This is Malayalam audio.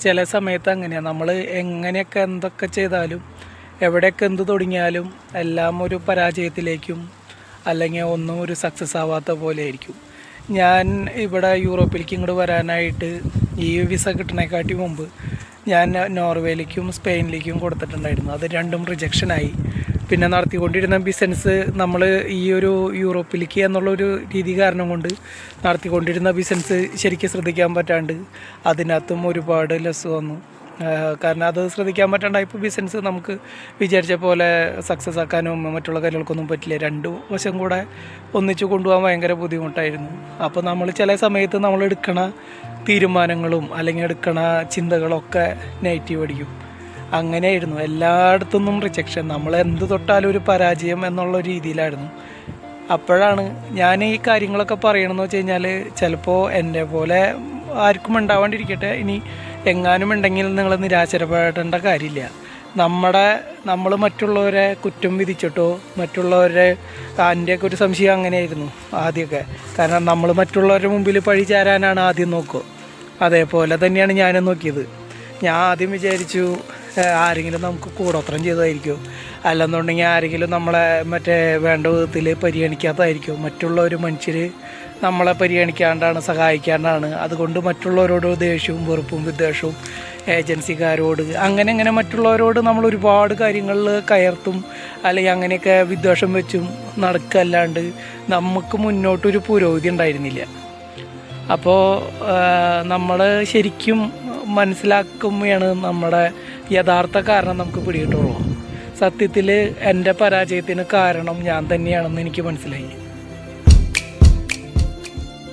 ചില സമയത്ത് അങ്ങനെയാണ് നമ്മൾ എങ്ങനെയൊക്കെ എന്തൊക്കെ ചെയ്താലും എവിടെയൊക്കെ എന്ത് തുടങ്ങിയാലും എല്ലാം ഒരു പരാജയത്തിലേക്കും അല്ലെങ്കിൽ ഒന്നും ഒരു സക്സസ് ആവാത്ത പോലെ ആയിരിക്കും. ഞാൻ ഇവിടെ യൂറോപ്പിലേക്ക് ഇങ്ങോട്ട് വരാനായിട്ട് ഈ വിസ കിട്ടണേക്കാട്ടി മുമ്പ് ഞാൻ നോർവേയിലേക്കും സ്പെയിനിലേക്കും കൊടുത്തിട്ടുണ്ടായിരുന്നു. അത് രണ്ടും റിജക്ഷനായി പിന്നെ നടത്തിക്കൊണ്ടിരുന്ന ബിസിനസ് നമ്മൾ ഈ ഒരു യൂറോപ്പിലേക്ക് എന്നുള്ളൊരു രീതി കാരണം കൊണ്ട് നടത്തിക്കൊണ്ടിരുന്ന ബിസിനസ് ശരിക്കും ശ്രദ്ധിക്കാൻ പറ്റാണ്ട് അതിനകത്തും ഒരുപാട് ലെസ് വന്നു. കാരണം അത് ശ്രദ്ധിക്കാൻ പറ്റാണ്ടായപ്പോൾ ബിസിനസ് നമുക്ക് വിചാരിച്ച പോലെ സക്സസ് ആക്കാനും മറ്റുള്ള കാര്യങ്ങൾക്കൊന്നും പറ്റില്ല. രണ്ടു വശം കൂടെ ഒന്നിച്ചു കൊണ്ടുപോകാൻ ഭയങ്കര ബുദ്ധിമുട്ടായിരുന്നു. അപ്പോൾ നമ്മൾ ചില സമയത്ത് നമ്മൾ എടുക്കണ തീരുമാനങ്ങളും അല്ലെങ്കിൽ എടുക്കണ ചിന്തകളൊക്കെ നെഗറ്റീവ് അടിക്കും. അങ്ങനെയായിരുന്നു. എല്ലായിടത്തുനിന്നും റിജക്ഷൻ നമ്മൾ എന്ത് തൊട്ടാലും ഒരു പരാജയം എന്നുള്ള രീതിയിലായിരുന്നു. അപ്പോഴാണ് ഞാൻ ഈ കാര്യങ്ങളൊക്കെ പറയണമെന്ന് വെച്ച് കഴിഞ്ഞാൽ ചിലപ്പോൾ എന്റെ പോലെ ആർക്കും ഉണ്ടാവാണ്ടിരിക്കട്ടെ. ഇനി എങ്ങാനും ഉണ്ടെങ്കിൽ നിങ്ങൾ നിരാശരപ്പെടേണ്ട കാര്യമില്ല. നമ്മുടെ നമ്മൾ മറ്റുള്ളവരെ കുറ്റം വിധിച്ചിട്ടോ മറ്റുള്ളവരെ ആന്റെയൊക്കെ ഒരു സംശയം അങ്ങനെയായിരുന്നു ആദ്യമൊക്കെ. കാരണം നമ്മൾ മറ്റുള്ളവരുടെ മുമ്പിൽ പഴി ചേരാനാണ് ആദ്യം നോക്കുക. അതേപോലെ തന്നെയാണ് ഞാനും നോക്കിയത്. ഞാൻ ആദ്യം വിചാരിച്ചു ആരെങ്കിലും നമുക്ക് കൂടോത്രം ചെയ്തതായിരിക്കും. അല്ലെന്നുണ്ടെങ്കിൽ ആരെങ്കിലും നമ്മളെ മറ്റേ വേണ്ട വിധത്തിൽ പരിഗണിക്കാത്തതായിരിക്കും. മറ്റുള്ള ഒരു മനുഷ്യർ നമ്മളെ പരിഗണിക്കാണ്ടാണ് സഹായിക്കാണ്ടാണ്. അതുകൊണ്ട് മറ്റുള്ളവരോട് ദേഷ്യവും വെറുപ്പും വിദ്വേഷവും ഏജൻസിക്കാരോട് അങ്ങനെ അങ്ങനെ മറ്റുള്ളവരോട് നമ്മൾ ഒരുപാട് കാര്യങ്ങളിൽ കയർത്തും അല്ലെങ്കിൽ അങ്ങനെയൊക്കെ വിദ്വേഷം വെച്ചും നടക്കല്ലാണ്ട് നമുക്ക് മുന്നോട്ടൊരു പുരോഗതി ഉണ്ടായിരുന്നില്ല. അപ്പോൾ നമ്മൾ ശരിക്കും മനസ്സിലാക്കുമ്പോഴാണ് നമ്മുടെ യഥാർത്ഥ കാരണം നമുക്ക് പിടികിട്ടുള്ളൂ. സത്യത്തിൽ എന്റെ പരാജയത്തിന് കാരണം ഞാൻ തന്നെയാണെന്ന് എനിക്ക് മനസ്സിലായി.